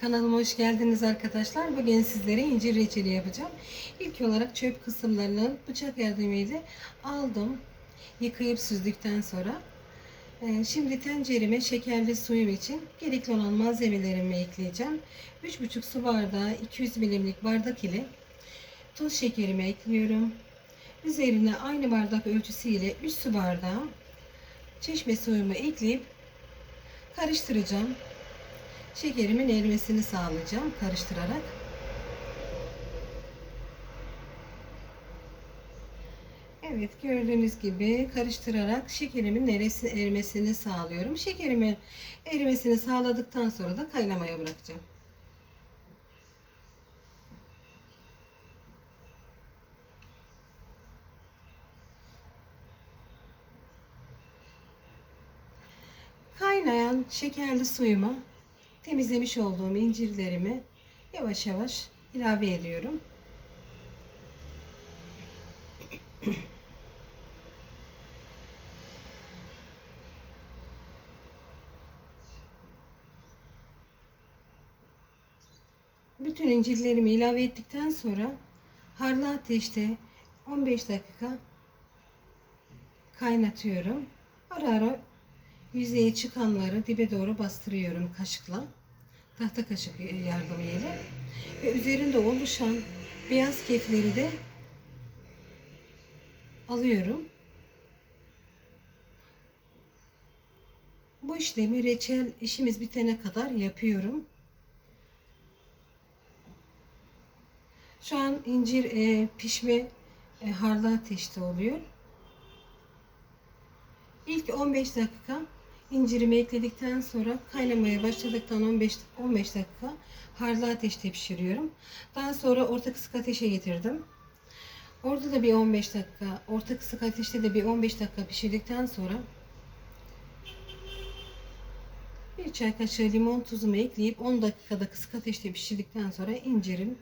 Kanalıma hoş geldiniz arkadaşlar. Bugün sizlere incir reçeli yapacağım. İlk olarak çöp kısımlarını bıçak yardımıyla aldım. Yıkayıp süzdükten sonra. Ee, Şimdi tencereme şekerli suyum için gerekli olan malzemelerimi ekleyeceğim. 3,5 su bardağı 200 milimlik bardak ile toz şekerimi ekliyorum. Üzerine aynı bardak ölçüsüyle 3 su bardağı çeşme suyumu ekleyip karıştıracağım. Şekerimin erimesini sağlayacağım karıştırarak. Evet gördüğünüz gibi karıştırarak şekerimin erimesini sağlıyorum. Şekerimin erimesini sağladıktan sonra da kaynamaya bırakacağım. Kaynayan şekerli suyuma temizlemiş olduğum incirlerimi yavaş yavaş ilave ediyorum. Bütün incirlerimi ilave ettikten sonra harlı ateşte 15 dakika kaynatıyorum. Ara ara yüzeye çıkanları dibe doğru bastırıyorum kaşıkla. Tahta kaşık yardımıyla. Ve üzerinde oluşan beyaz kefleri de alıyorum. Bu işlemi reçel işimiz bitene kadar yapıyorum. Şu an incir e, pişme e, harlı ateşte oluyor. İlk 15 dakika incirimi ekledikten sonra kaynamaya başladıktan 15 15 dakika harlı ateşte pişiriyorum. Daha sonra orta kısık ateşe getirdim. Orada da bir 15 dakika, orta kısık ateşte de bir 15 dakika pişirdikten sonra bir çay kaşığı limon tuzumu ekleyip 10 dakikada kısık ateşte pişirdikten sonra incirim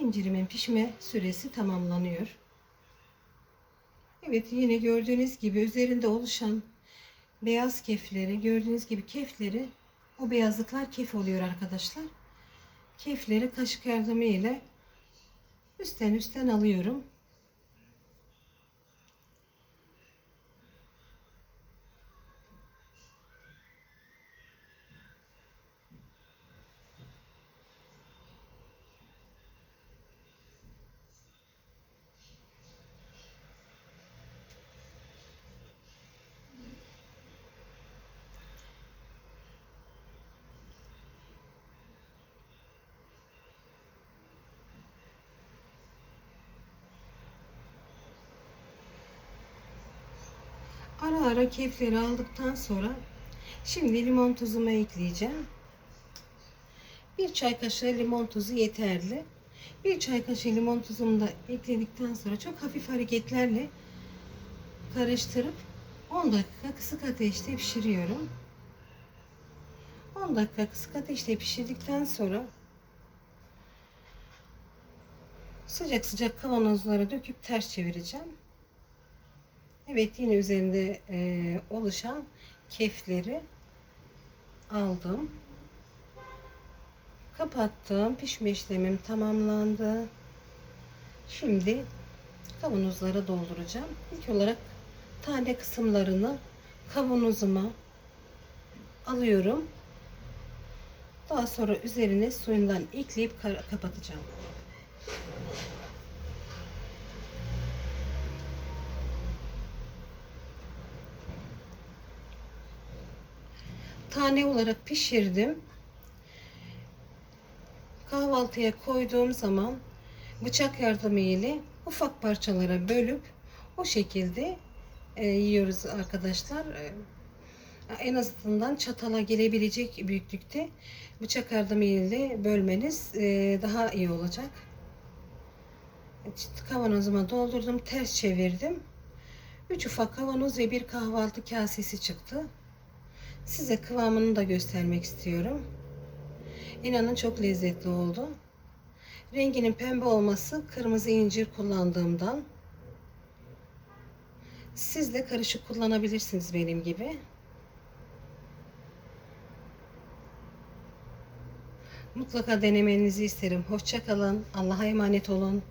incirimin pişme süresi tamamlanıyor. Evet yine gördüğünüz gibi üzerinde oluşan beyaz kefleri gördüğünüz gibi kefleri o beyazlıklar kef oluyor arkadaşlar. Kefleri kaşık yardımı ile üstten üstten alıyorum. Ara ara kefleri aldıktan sonra şimdi limon tuzumu ekleyeceğim. Bir çay kaşığı limon tuzu yeterli. Bir çay kaşığı limon tuzumu da ekledikten sonra çok hafif hareketlerle karıştırıp 10 dakika kısık ateşte pişiriyorum. 10 dakika kısık ateşte pişirdikten sonra sıcak sıcak kavanozlara döküp ters çevireceğim. Evet yine üzerinde e, oluşan kefleri aldım. Kapattım. Pişme işlemim tamamlandı. Şimdi kavanozlara dolduracağım. İlk olarak tane kısımlarını kavanozuma alıyorum. Daha sonra üzerine suyundan ekleyip kapatacağım. Tane olarak pişirdim. Kahvaltıya koyduğum zaman bıçak yardımı ile ufak parçalara bölüp o şekilde e, yiyoruz arkadaşlar. E, en azından çatala gelebilecek büyüklükte bıçak yardımı ile bölmeniz e, daha iyi olacak. Kavanozuma doldurdum, ters çevirdim. Üç ufak kavanoz ve bir kahvaltı kasesi çıktı. Size kıvamını da göstermek istiyorum. İnanın çok lezzetli oldu. Renginin pembe olması kırmızı incir kullandığımdan. Siz de karışık kullanabilirsiniz benim gibi. Mutlaka denemenizi isterim. Hoşça kalın. Allah'a emanet olun.